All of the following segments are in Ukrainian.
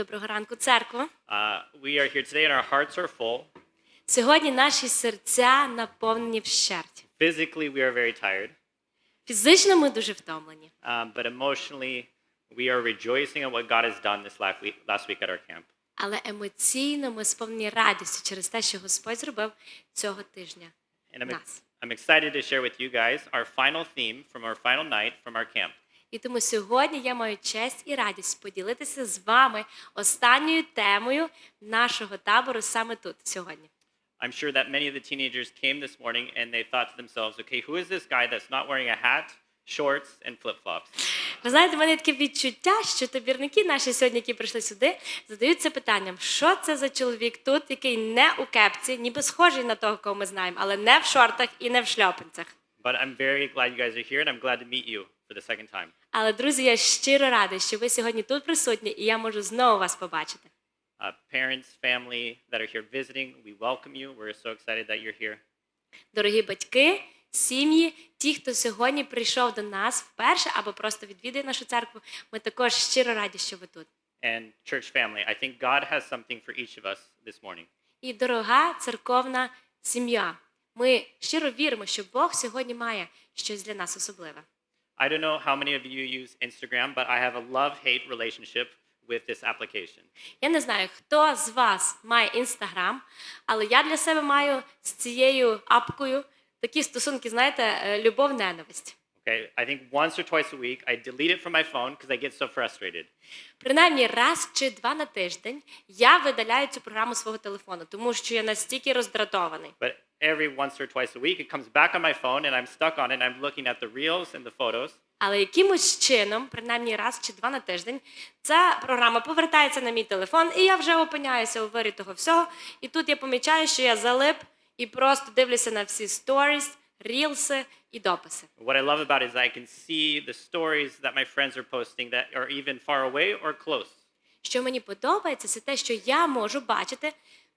Доброго ранку, церква. Uh, we are here today and our hearts are full. Сьогодні наші серця наповнені вщерть. Physically, we are very tired, Фізично ми дуже втомлені, um, but emotionally, we are rejoicing at what God has done this last week, last week at our camp. але емоційно ми сповнені радістю через те, що Господь зробив цього тижня. And I'm, Нас. I'm excited to share with you guys our final theme from our final night from our camp. І тому сьогодні я маю честь і радість поділитися з вами останньою темою нашого табору саме тут сьогодні. I'm sure that many of the teenagers came this morning and they thought to themselves, okay, who is this guy that's not wearing a hat, shorts, and flip flops? Ви знаєте, в мене таке відчуття, що табірники наші сьогодні, які прийшли сюди, задаються питанням, що це за чоловік тут, який не у кепці, ніби схожий на того, кого ми знаємо, але не в шортах і не в шльопанцях. But I'm very glad you guys are here and I'm glad to meet you for the second time. Але, друзі, я щиро радий, що ви сьогодні тут присутні, і я можу знову вас побачити. Uh, parents, family that are here visiting, we welcome you. We're so excited that you're here. Дорогі батьки, сім'ї, ті, хто сьогодні прийшов до нас вперше або просто відвідує нашу церкву, ми також щиро раді, що ви тут. And church family, I think God has something for each of us this morning. І дорога церковна сім'я. Ми щиро віримо, що Бог сьогодні має щось для нас особливе. I don't know how many of you use Instagram, but I have a love-hate relationship with this application. Я не знаю, хто з вас має інстаграм, але я для себе маю з цією апкою такі стосунки, знаєте, е, любов-ненависть. Okay, I think once or twice a week I delete it from my phone because I get so frustrated. Принаймні раз чи два на тиждень я видаляю цю програму свого телефону, тому що я настільки роздратований. But every once or twice a week it comes back on my phone and I'm stuck on it and I'm looking at the reels and the photos. Але якимось чином, принаймні раз чи два на тиждень, ця програма повертається на мій телефон, і я вже опиняюся у вирі того всього. І тут я помічаю, що я залип і просто дивлюся на всі сторіс, рілси і дописи. What I love about it is I can see the stories that my friends are posting that are even far away or close. Що мені подобається, це те, що я можу бачити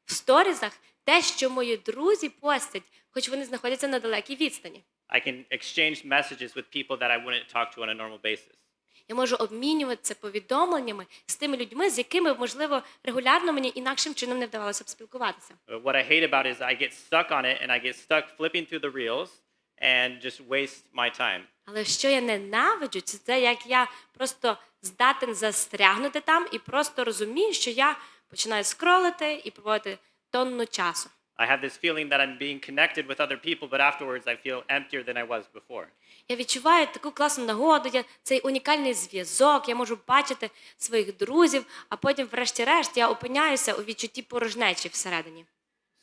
в сторізах те, що мої друзі постять, хоч вони знаходяться на далекій відстані. I can exchange messages with people that I wouldn't talk to on a normal basis. Я можу обмінюватися повідомленнями з тими людьми, з якими, можливо, регулярно мені інакшим чином не вдавалося б спілкуватися. What I hate about is I get stuck on it and I get stuck flipping through the reels and just waste my time. Але що я ненавиджу, це те, як я просто здатен застрягнути там і просто розумію, що я починаю скролити і проводити тонну часу. I have this feeling that I'm being connected with other people, but afterwards I feel emptier than I was before. Я відчуваю таку класну нагоду, я, цей унікальний зв'язок, я можу бачити своїх друзів, а потім, врешті-решт, я опиняюся у відчутті порожнечі всередині.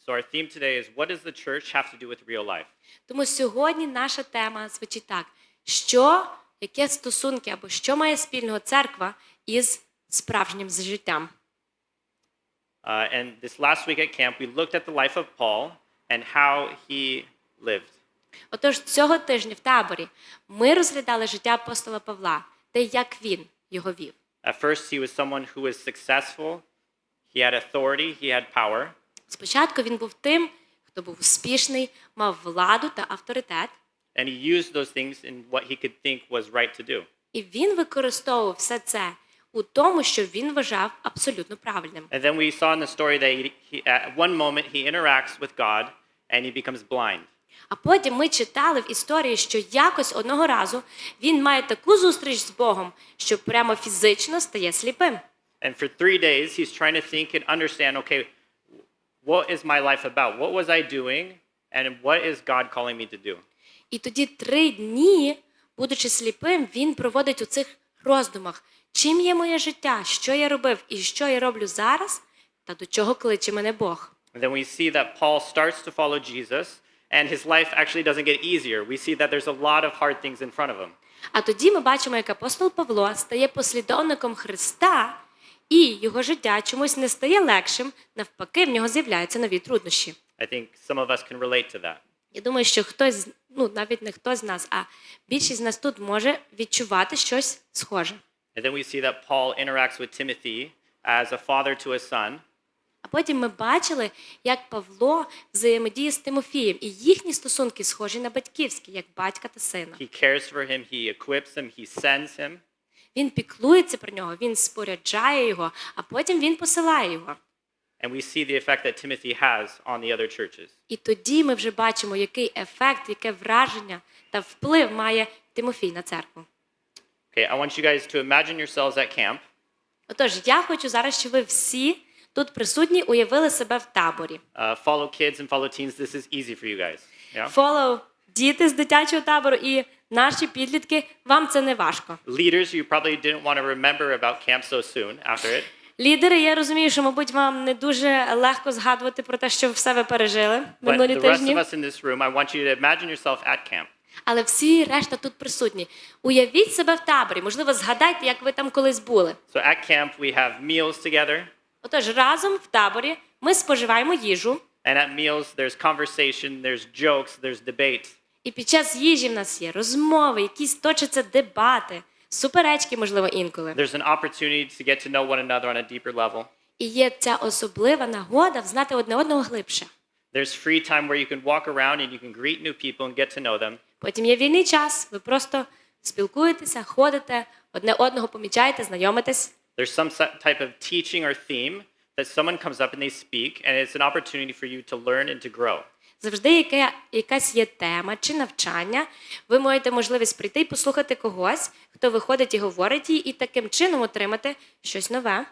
So our theme today is what does the church have to do with real life? Тому сьогодні наша тема звучить так: що, яке стосунки або що має спільного церква із справжнім життям? Uh, and this last week at camp, we looked at the life of Paul and how he lived. Отож, цього тижня в таборі ми розглядали життя апостола Павла, те, як він його вів. At first, he was someone who was successful, he had authority, he had power. Спочатку він був тим, хто був успішний, мав владу та авторитет, And he used those things in what he could think was right to do. і він використовував все це у тому, що він вважав абсолютно правильним. And then we saw in the story that he, he, at one moment he interacts with God and he becomes blind. А потім ми читали в історії, що якось одного разу він має таку зустріч з Богом, що прямо фізично стає сліпим. And for three days, he's trying to think and understand okay, what is my life about? What was I doing? And what is God calling me to do? І тоді три дні, будучи сліпим, він проводить у цих роздумах, чим є моє життя, що я робив і що я роблю зараз, та до чого кличе мене Бог. And then we see that Paul starts to follow Jesus, and his life actually doesn't get easier. We see that there's a lot of hard things in front of him. А тоді ми бачимо, як апостол Павло стає послідовником Христа, і його життя чомусь не стає легшим, навпаки, в нього з'являються нові труднощі. I think some of us can relate to that. Я думаю, що хтось, ну навіть не хтось з нас, а більшість з нас тут може відчувати щось схоже. And then we see that Paul interacts with Timothy as a father to a son, А потім ми бачили, як Павло взаємодіє з Тимофієм, і їхні стосунки схожі на батьківські, як батька та сина. he cares for him, he equips him, he sends him. Він піклується про нього, він споряджає його, а потім він посилає його. And we see the effect that Timothy has on the other churches. І тоді ми вже бачимо, який ефект, яке враження та вплив має Тимофій на церкву. Okay, I want you guys to imagine yourselves at camp. Отож, я хочу зараз, щоб ви всі тут присутні уявили себе в таборі. Uh, follow kids and follow teens. This is easy for you guys. Yeah? Follow діти з дитячого табору і наші підлітки. Вам це не важко. Leaders, you probably didn't want to remember about camp so soon after it. Лідери, я розумію, що, мабуть, вам не дуже легко згадувати про те, що все ви пережили минулі тижні. But the rest of us in this room, I want you to imagine yourself at camp. Але всі решта тут присутні. Уявіть себе в таборі. Можливо, згадайте, як ви там колись були. So at camp, we have meals together. Отож, разом в таборі ми споживаємо їжу, And at meals, there's conversation, there's jokes, there's debate. і під час їжі в нас є розмови, якісь точаться дебати, суперечки, можливо, інколи. There's an opportunity to get to know one another on a deeper level. І є ця особлива нагода взнати одне одного глибше. There's free time where you can walk around and you can greet new people and get to know them. Потім є вільний час, ви просто спілкуєтеся, ходите, одне одного помічаєте, знайомитесь. There's some type of teaching or theme that someone comes up and they speak, and it's an opportunity for you to learn and to grow. Завжди яке, якась є тема чи навчання. Ви маєте можливість прийти і послухати когось, хто виходить і говорить і таким чином отримати щось нове.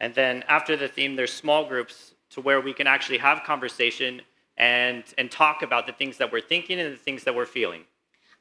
And then after the theme, there's small groups to where we can actually have conversation and, and talk about the things that we're thinking and the things that we're feeling.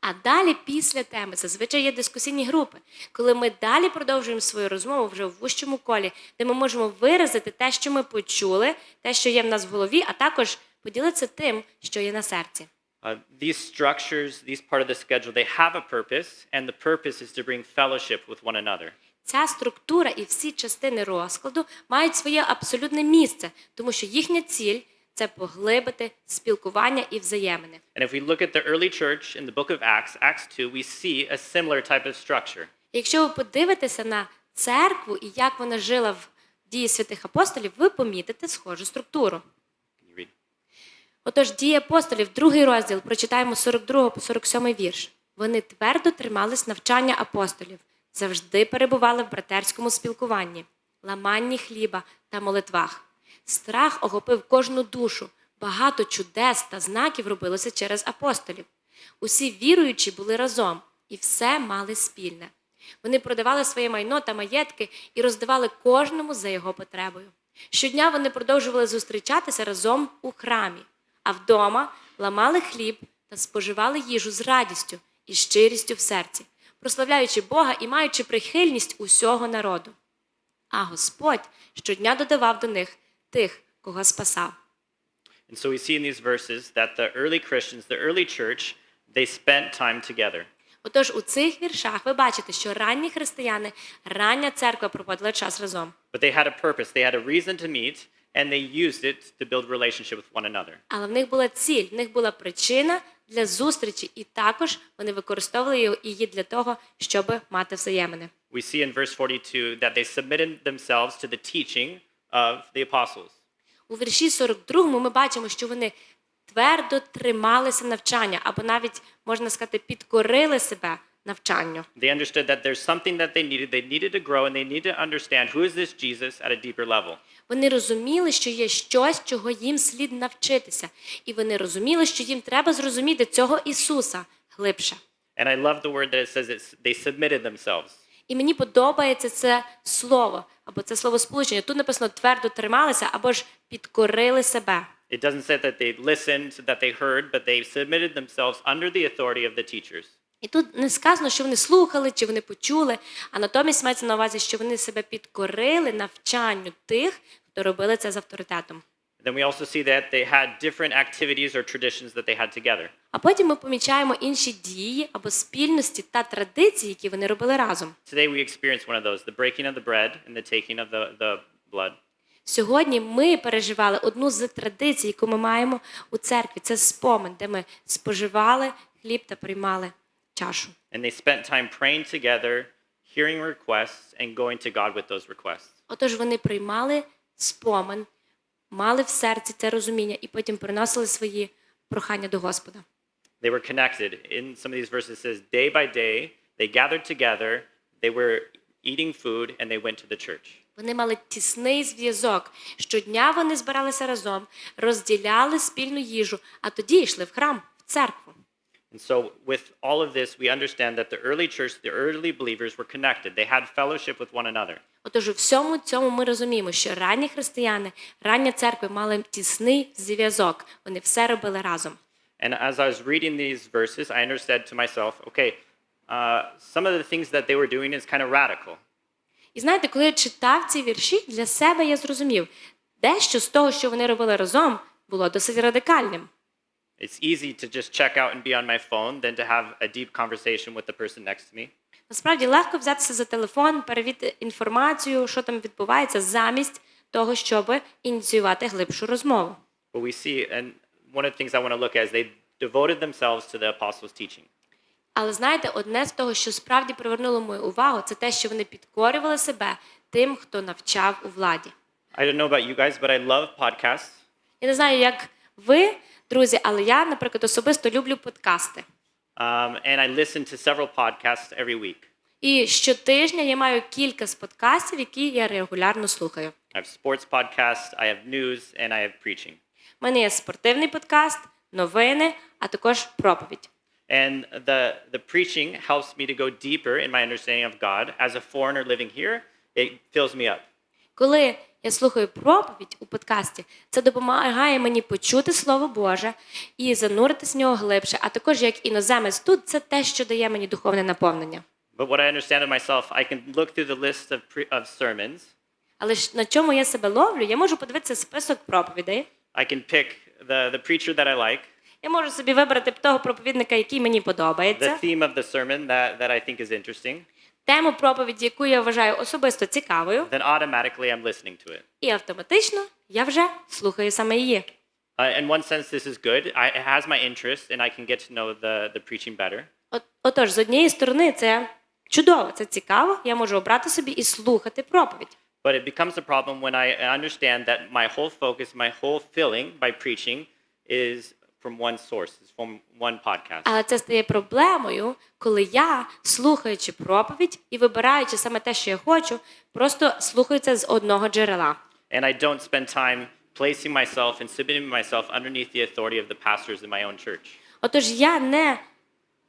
А далі, після теми, зазвичай є дискусійні групи, коли ми далі продовжуємо свою розмову вже в вущому колі, де ми можемо виразити те, що ми почули, те, що є в нас в голові, а також поділитися тим, що є на серці. Uh, these structures, these part of the schedule, they have a purpose, and the purpose is to bring fellowship with one another. Ця структура і всі частини розкладу мають своє абсолютне місце, тому що їхня ціль це поглибити спілкування і взаємини. And if we look at the early church in the book of Acts, Acts 2, we see a similar type of structure. Якщо ви подивитеся на церкву і як вона жила в дії святих апостолів, ви помітите схожу структуру. Отож, дії апостолів, другий розділ, прочитаємо з 42 по 47 вірш. Вони твердо тримались навчання апостолів, завжди перебували в братерському спілкуванні, ламанні хліба та молитвах. Страх охопив кожну душу, багато чудес та знаків робилося через апостолів. Усі віруючі були разом і все мали спільне. Вони продавали своє майно та маєтки і роздавали кожному за його потребою. Щодня вони продовжували зустрічатися разом у храмі, а вдома ламали хліб та споживали їжу з радістю і щирістю в серці, прославляючи Бога і маючи прихильність усього народу. А Господь щодня додавав до них тих, кого спасав. And so we see in these verses that the early Christians, the early church, they spent time together. Отож, у цих віршах ви бачите, що ранні християни, рання церква проводила час разом. But they had a purpose, they had a reason to meet, and they used it to build relationship with one another. Але в них була ціль, в них була причина для зустрічі, і також вони використовували її для того, щоб мати взаємини. We see in verse 42 that they submitted themselves to the teaching of the apostles. У вірші 42 ми бачимо, що вони твердо трималися навчання, або навіть можна сказати, підкорили себе навчанню. They understood that there's something that they needed. They needed to grow and they needed to understand who is this Jesus at a deeper level. Вони розуміли, що є щось, чого їм слід навчитися, і вони розуміли, що їм треба зрозуміти цього Ісуса глибше. And I love the word that it says it's, they submitted themselves. І мені подобається це слово, або це словосполучення. Тут написано твердо трималися, або ж підкорили себе. It doesn't say that they listened, that they heard, but they submitted themselves under the authority of the teachers. І тут не сказано, що вони слухали чи вони почули, а натомість мається на увазі, що вони себе підкорили навчанню тих, хто робили це з авторитетом. Then we also see that they had different activities or traditions that they had together. А потім ми помічаємо інші дії або спільності та традиції, які вони робили разом. Today we experience one of those, the breaking of the bread and the taking of the, the blood. Сьогодні ми переживали одну з традицій, яку ми маємо у церкві. Це спомин, де ми споживали хліб та приймали чашу. And they spent time praying together, hearing requests, and going to God with those requests. Отож вони приймали спомин, мали в серці це розуміння і потім приносили свої прохання до Господа. They were connected. In some of these verses, says, day by day, they gathered together, they were eating food, and they went to the church. Вони мали тісний зв'язок. Щодня вони збиралися разом, розділяли спільну їжу, а тоді йшли в храм, в церкву. And so, with all of this, we understand that the early church, the early believers were connected. They had fellowship with one another. Отож, у всьому цьому ми розуміємо, що ранні християни, рання церкви мали тісний зв'язок. Вони все робили разом. And as I was reading these verses, I understood to myself, okay, uh, some of the things that they were doing is kind of radical. І знаєте, коли я читав ці вірші, для себе я зрозумів, дещо з того, що вони робили разом, було досить радикальним. It's easy to just check out and be on my phone than to have a deep conversation with the person next to me. Насправді легко взятися за телефон, перевірити інформацію, що там відбувається, замість того, щоб ініціювати глибшу розмову. But we see, and one of the things I want to look at is they devoted themselves to the apostles' teaching. Але знаєте, одне з того, що справді привернуло мою увагу, це те, що вони підкорювали себе тим, хто навчав у владі. I don't know about you guys, but I love podcasts. Я не знаю, як ви, друзі, але я, наприклад, особисто люблю подкасти. Um, and I listen to several podcasts every week. І щотижня я маю кілька з подкастів, які я регулярно слухаю. I have sports podcasts, I have news, and I have preaching. У мене є спортивний подкаст, новини, а також проповідь. And the, the preaching helps me to go deeper in my understanding of God. As a foreigner living here, it fills me up. Коли я слухаю проповідь у подкасті, це допомагає мені почути Слово Боже і зануритись в нього глибше. А також як іноземець тут це те, що дає мені духовне наповнення. But what I understand of myself, I can look through the list of, pre- of sermons. Але ж на чому я себе ловлю, я можу подивитися список проповідей. I can pick the, the preacher that I like, Я можу собі вибрати того проповідника, який мені the подобається, theme of the sermon that, that I think is interesting. Тему проповіді, яку я вважаю особисто цікавою, Then automatically I'm listening to it. і автоматично я вже слухаю саме її. Uh, in one sense, this is good. I, it has my interest, and I can get to know the, the preaching better. От, отож, з однієї сторони, це чудово, це цікаво. Я можу обрати собі і слухати проповідь. But it becomes a problem when I understand that my whole focus, my whole filling by preaching is from one source, from one podcast. Але це стає проблемою, коли я, слухаючи проповідь і вибираючи саме те, що я хочу, просто слухаю це з одного джерела. And I don't spend time placing myself and submitting myself underneath the authority of the pastors in my own church. Отож, я не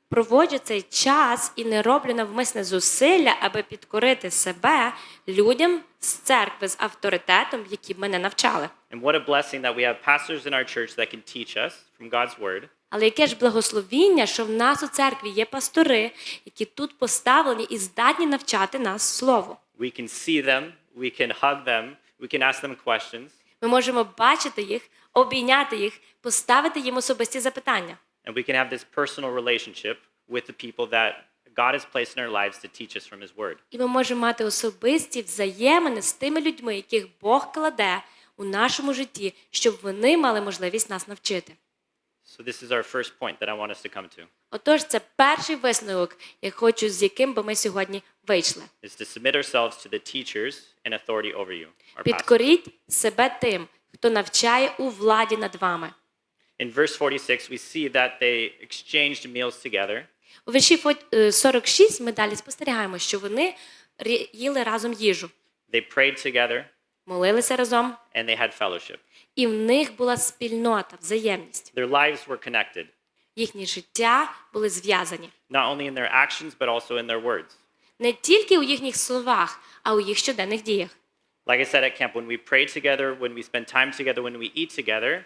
проводжу цей час і не роблю навмисне зусилля, аби підкорити себе людям з церкви з авторитетом, які мене навчали. And what a blessing that we have pastors in our church that can teach us from God's word. Але яке ж благословіння, що в нас у церкві є пастори, які тут поставлені і здатні навчати нас слову. We can see them, we can hug them, we can ask them questions, Ми можемо бачити їх, обійняти їх, поставити їм особисті запитання. and we can have this personal relationship with the people that God has placed in our lives to teach us from His word. І ми можемо мати особисті взаємини з тими людьми, яких Бог кладе у нашому житті, щоб вони мали можливість нас навчити. So this is our first point that I want us to come to. Отож, це перший висновок, я хочу, з яким би ми сьогодні вийшли. is to submit ourselves to the teachers and authority over you. Підкоріть себе тим, хто навчає у владі над вами. In verse 46, we see that they exchanged meals together. У вірші е, 46 ми далі спостерігаємо, що вони їли разом їжу, They prayed together, молилися разом, and they had fellowship. і в них була спільнота, взаємність. Their lives were connected, Їхні життя були зв'язані not only in their actions, but also in their words. не тільки у їхніх словах, а у їх щоденних діях. Like I said at camp, when we pray together, when we spend time together, when we eat together,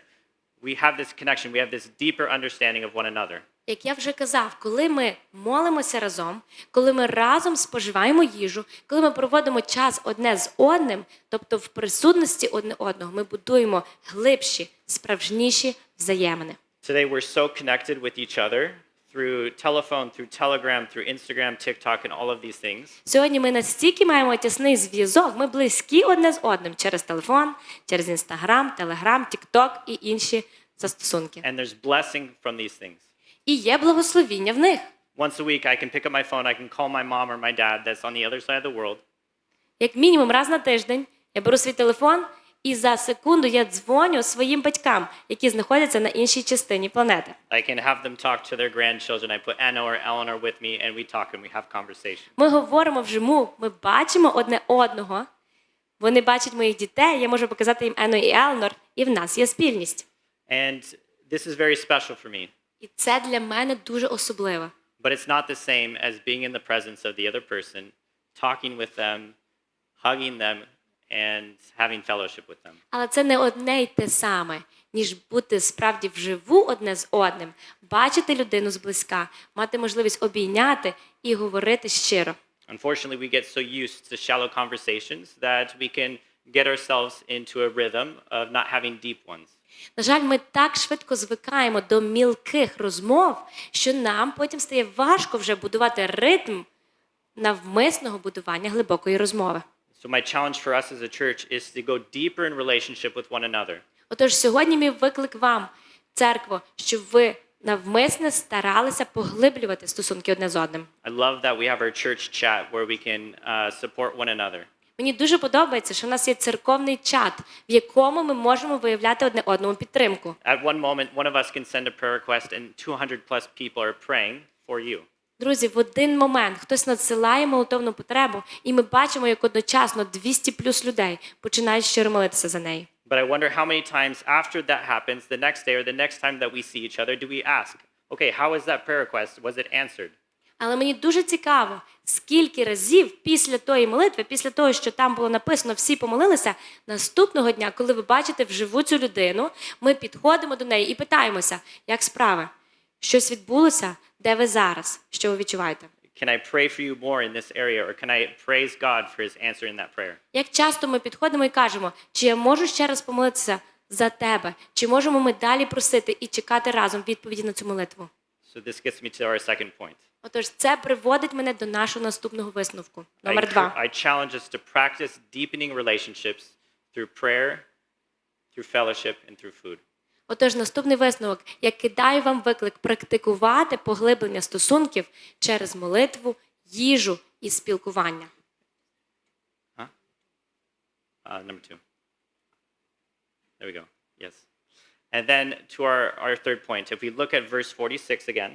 we have this connection, we have this deeper understanding of one another. Як я вже казав, коли ми молимося разом, коли ми разом споживаємо їжу, коли ми проводимо час одне з одним, тобто в присутності одне одного, ми будуємо глибші, справжніші взаємини. Today, we're so connected with each other through telephone, through Telegram, through Instagram, TikTok, and all of these things. Сьогодні ми настільки маємо тісний зв'язок, ми близькі одне з одним через телефон, через інстаграм, телеграм, тікток і інші застосунки. And there's blessing from these things. І є благословіння в них. Once a week, I can pick up my phone, I can call my mom or my dad that's on the other side of the world, Як мінімум раз на тиждень я беру свій телефон І за секунду я дзвоню своїм батькам, які знаходяться на іншій частині планети. I can have them talk to their grandchildren. I put Anna or Eleanor with me, and we talk and we have conversation. Ми говоримо вживу, ми бачимо одне одного. Вони бачать моїх дітей, я можу показати їм Ену і Елнор, і в нас є спільність. And this is very special for me. І це для мене дуже особливо. But it's not the same as being in the presence of the other person, talking with them, hugging them, and having fellowship with them. Але це не одне й те саме, ніж бути справді вживу одне з одним, бачити людину зблизька, мати можливість обійняти і говорити щиро. Unfortunately, we get so used to shallow conversations that we can get ourselves into a rhythm of not having deep ones. На жаль, ми так швидко звикаємо до мілких розмов, що нам потім стає важко вже будувати ритм навмисного будування глибокої розмови. So, my challenge for us as a church is to go deeper in relationship with one another. Отож, сьогодні мій виклик вам, церкво, щоб ви навмисне старалися поглиблювати стосунки одне з одним. I love that we have our church chat where we can uh, support one another. Мені дуже подобається, що в нас є церковний чат, в якому ми можемо виявляти одне одному підтримку. At one moment, one of us can send a prayer request, and 200 plus people are praying for you. Друзі, в один момент хтось надсилає молитовну потребу, і ми бачимо, як одночасно 200 плюс людей починають щиро молитися за неї. But I wonder how many times after that happens, the next day or the next time that we see each other, do we ask, okay, how was that prayer request? Was it answered? Але мені дуже цікаво, скільки разів після тої молитви, після того, що там було написано, всі помолилися, наступного дня, коли ви бачите вживу цю людину, ми підходимо до неї і питаємося, як справи? Щось відбулося? Де ви зараз? Що ви відчуваєте? Can I pray for you more in this area, or can I praise God for his answering that prayer? Як часто ми підходимо і кажемо, чи я можу ще раз помолитися за тебе? Чи можемо ми далі просити і чекати разом відповіді на цю молитву? So this gets me to our second point. Отож, це приводить мене до нашого наступного висновку. Номер два. I challenge us to practice deepening relationships through prayer, through fellowship, and through food. Отож, наступний висновок. Я кидаю вам виклик практикувати поглиблення стосунків через молитву, їжу і спілкування. Uh, number two. There we go. Yes. And then to our, our third point, if we look at verse 46 again,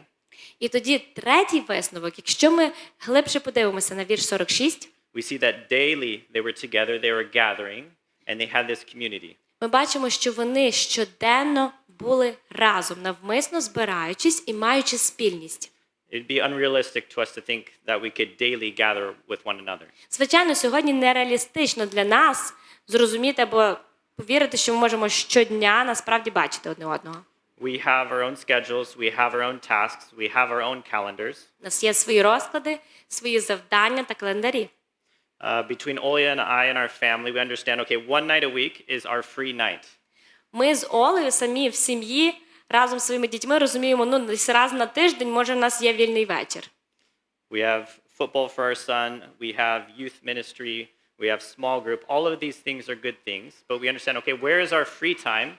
І тоді третій висновок, якщо ми глибше подивимося на вірш 46, we see that daily they were together, they were gathering, and they had this community. ми бачимо, що вони щоденно були разом, навмисно збираючись і маючи спільність. It'd be unrealistic to us to think that we could daily gather with one another. Звичайно, сьогодні нереалістично для нас зрозуміти або повірити, що ми можемо щодня насправді бачити одне одного. We have our own schedules, we have our own tasks, we have our own calendars. У нас є свої розклади, свої завдання та календарі. Uh, between Olia and I and our family, we understand okay, one night a week is our free night. Ми з Олею самі в сім'ї разом з своїми дітьми розуміємо, ну десь раз на тиждень може в нас є вільний вечір. We have football for our son, we have youth ministry, we have small group. All of these things are good things, but we understand okay, where is our free time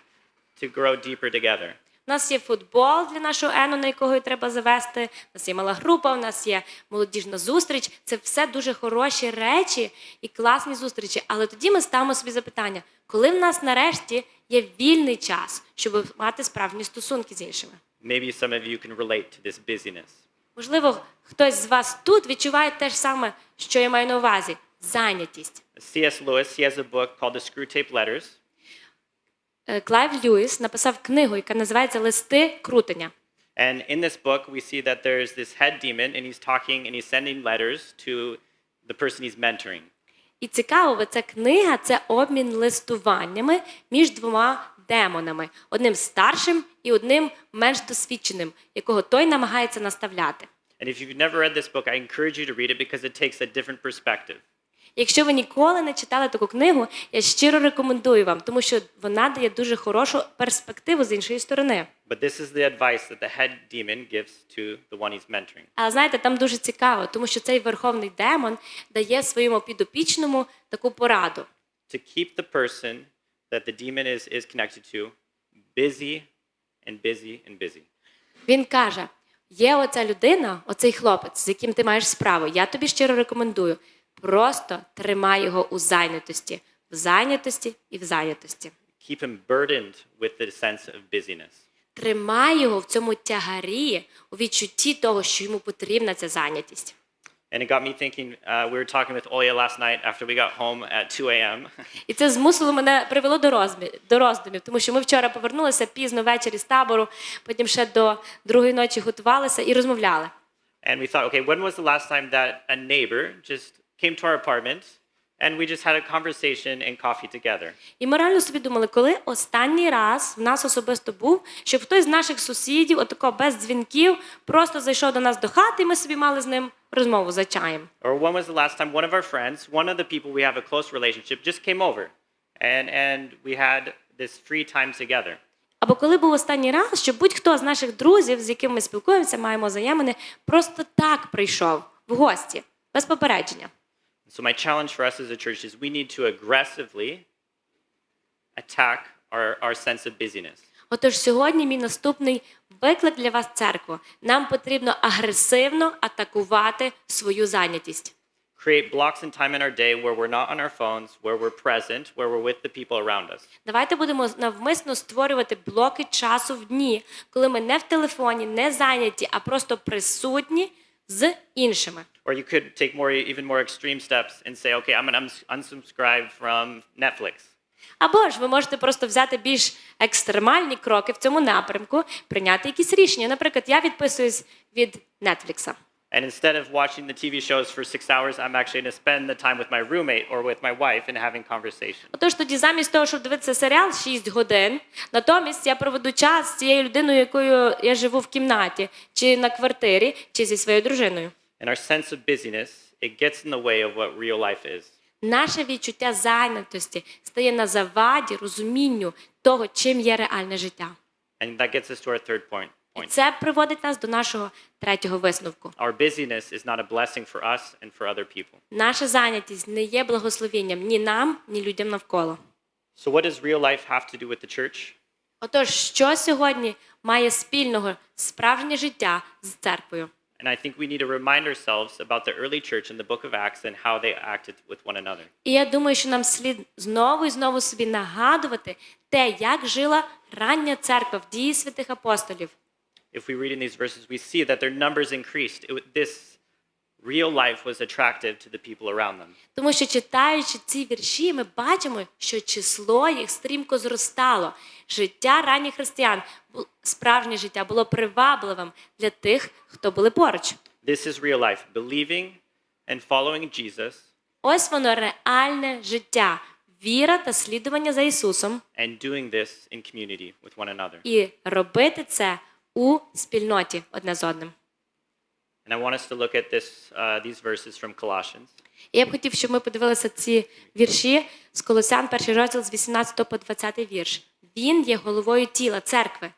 to grow deeper together? У нас є футбол для нашого Ену, на якого треба завести. У нас є мала група, у нас є молодіжна зустріч. Це все дуже хороші речі і класні зустрічі. Але тоді ми ставимо собі запитання, коли в нас нарешті є вільний час, щоб мати справжні стосунки з іншими. Maybe some of you can relate to this busyness. Можливо, хтось з вас тут відчуває те ж саме, що я маю на увазі зайнятість. C.S. Lewis, he has a book called The Screwtape Letters, Е, Клайв Льюіс написав книгу, яка називається Листи крутення. and in this book we see that there's this head demon, and he's talking and he's sending letters to the person he's mentoring. І цікаво, бо ця книга це обмін листуваннями між двома демонами: одним старшим і одним менш досвідченим, якого той намагається наставляти. And if you've never read this book, I encourage you to read it because it takes a different perspective. Якщо ви ніколи не читали таку книгу, я щиро рекомендую вам, тому що вона дає дуже хорошу перспективу з іншої сторони. But this is the advice that the head demon gives to the one he's mentoring. Але знаєте, там дуже цікаво, тому що цей верховний демон дає своєму підопічному таку пораду. To keep the person that the demon is, is connected to busy and busy and busy. Він каже: є оця людина, оцей хлопець, з яким ти маєш справу. Я тобі щиро рекомендую. Просто тримай його у зайнятості, в зайнятості і в зайнятості. Keep him burdened with the sense of busyness. Тримай його в цьому тягарі, у відчутті того, що йому потрібна ця зайнятість. And it got me thinking. Uh, we were talking with Oya last night after we got home at 2 a.m. І це змусило мене привело до розмі, до роздумів, тому що ми вчора повернулися пізно ввечері з табору, потім ще до другої ночі готувалися і розмовляли. and we thought, okay, when was the last time that a neighbor just came to our apartment and we just had a conversation and coffee together? І ми реально собі думали, коли останній раз в нас особисто був, щоб хтось з наших сусідів, отако без дзвінків, просто зайшов до нас до хати, і ми собі мали з ним розмову за чаєм. Or when was the last time one of our friends, one of the people we have a close relationship, just came over and, and we had this free time together? Або коли був останній раз, щоб будь-хто з наших друзів, з якими ми спілкуємося, маємо взаємини, просто так прийшов в гості, без попередження. So my challenge for us as a church is we need to aggressively attack our, our sense of busyness. Отож, сьогодні мій наступний виклик для вас, церква. Нам потрібно агресивно атакувати свою зайнятість. Create blocks in time in our day where we're not on our phones, where we're present, where we're with the people around us. Давайте будемо навмисно створювати блоки часу в дні, коли ми не в телефоні, не зайняті, а просто присутні з іншими. Or you could take more, even more extreme steps and say, okay, I'm going to unsubscribe from Netflix. Або ж ви можете просто взяти більш екстремальні кроки в цьому напрямку, прийняти якісь рішення. Наприклад, я відписуюсь від Нетфлікса. And instead of watching the TV shows for six hours, I'm actually going to spend the time with my roommate or with my wife and having conversation. Отож, тоді замість того, щоб дивитися серіал 6 годин, натомість я проведу час з цією людиною, якою я живу в кімнаті, чи на квартирі, чи зі своєю дружиною. And our sense of busyness, it gets in the way of what real life is. Наше відчуття зайнятості стає на заваді розумінню того, чим є реальне життя. And that gets us to our third point. І point. це приводить нас до нашого третього висновку. Our busyness is not a blessing for us and for other people. Наша зайнятість не є благословенням ні нам, ні людям навколо. So, what does real life have to do with the church? Отож, що сьогодні має спільного справжнє життя з церквою? And I think we need to remind ourselves about the early church in the book of Acts and how they acted with one another. І я думаю, що нам слід знову і знову собі нагадувати те, як жила рання церква в дії святих апостолів. If we read in these verses, we see that their numbers increased. It, this real life was attractive to the people around them. Тому що читаючи ці вірші, ми бачимо, що число їх стрімко зростало. Життя ранніх християн, справжнє життя, було привабливим для тих, хто були поруч. This is real life, believing and following Jesus Ось воно реальне життя, віра та слідування за Ісусом, and doing this in community with one another. і робити це у спільноті одне з одним. And I want us to look at this, uh, these verses from Colossians. І я б хотів, щоб ми подивилися ці вірші з Колосян, перший розділ з 18 по 20 вірш. Він є головою тіла церкви.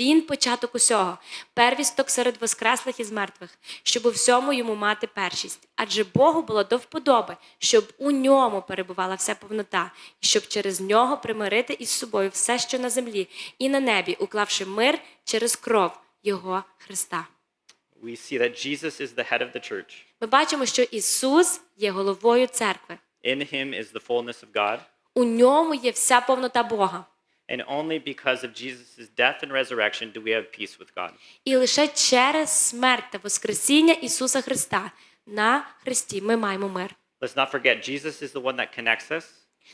Він початок усього, первісток серед воскреслих із мертвих, щоб у всьому йому мати першість. Адже Богу було до вподоби, щоб у ньому перебувала вся повнота, і щоб через нього примирити із собою все, що на землі, і на небі, уклавши мир через кров Його Христа. We see that Jesus is the head of the church. Ми бачимо, що Ісус є головою церкви. In him is the fullness of God. У ньому є вся повнота Бога. And only because of Jesus' death and resurrection do we have peace with God. І лише через смерть та Воскресіння Ісуса Христа на Христі ми маємо мир. Let's not forget, Jesus is the one that connects us.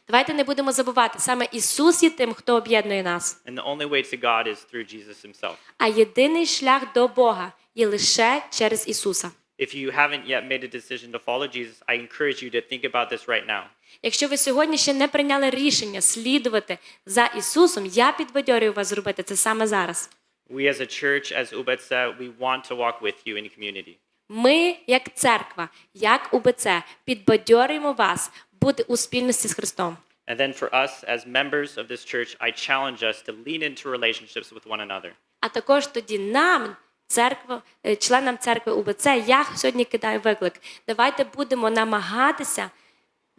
Давайте не будемо забувати, саме Ісус є тим, хто об'єднує нас. And the only way to God is through Jesus himself. А єдиний шлях до Бога є лише через Ісуса. If you haven't yet made a decision to follow Jesus, I encourage you to think about this right now. Якщо ви сьогодні ще не прийняли рішення слідувати за Ісусом, я підбадьорюю вас зробити це саме зараз. We as a church, as Ubetsa, we want to walk with you in community. Ми, як церква, як УБЦ, підбадьорюємо вас бути у спільності з Христом. And then for us as members of this church, I challenge us to lean into relationships with one another. А також тоді нам, церква, е, членам церкви УБЦ, я сьогодні кидаю виклик. Давайте будемо намагатися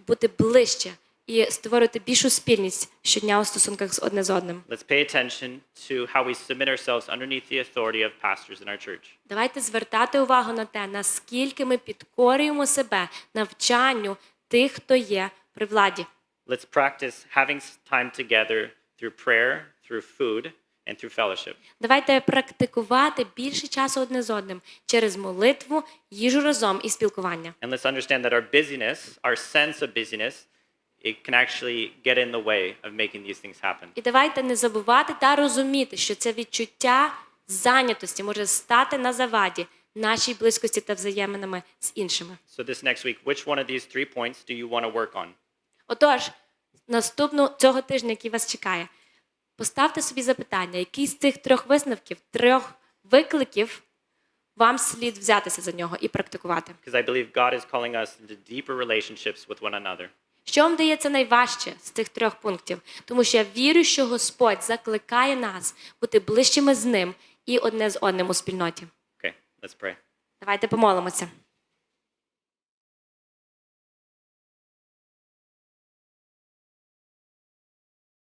бути ближче і створити більшу спільність щодня у стосунках з одне з одним. Let's pay attention to how we submit ourselves underneath the authority of pastors in our church. Давайте звертати увагу на те, наскільки ми підкорюємо себе навчанню тих, хто є при владі. let's practice having time together through prayer, through food, and through fellowship. Давайте практикувати більше часу одне з одним через молитву, їжу разом і спілкування. And let's understand that our busyness, our sense of busyness, it can actually get in the way of making these things happen. І давайте не забувати та розуміти, що це відчуття зайнятості може стати на заваді нашій близькості та взаєминами з іншими. So this next week, which one of these three points do you want to work on? Отож, наступного цього тижня, який вас чекає, поставте собі запитання, який з цих трьох висновків, трьох викликів вам слід взятися за нього і практикувати. Because I believe God is calling us into deeper relationships with one another. Що вам дається найважче з цих трьох пунктів? Тому що я вірю, що Господь закликає нас бути ближчими з ним і одне з одним у спільноті. Okay, let's pray. Давайте помолимося.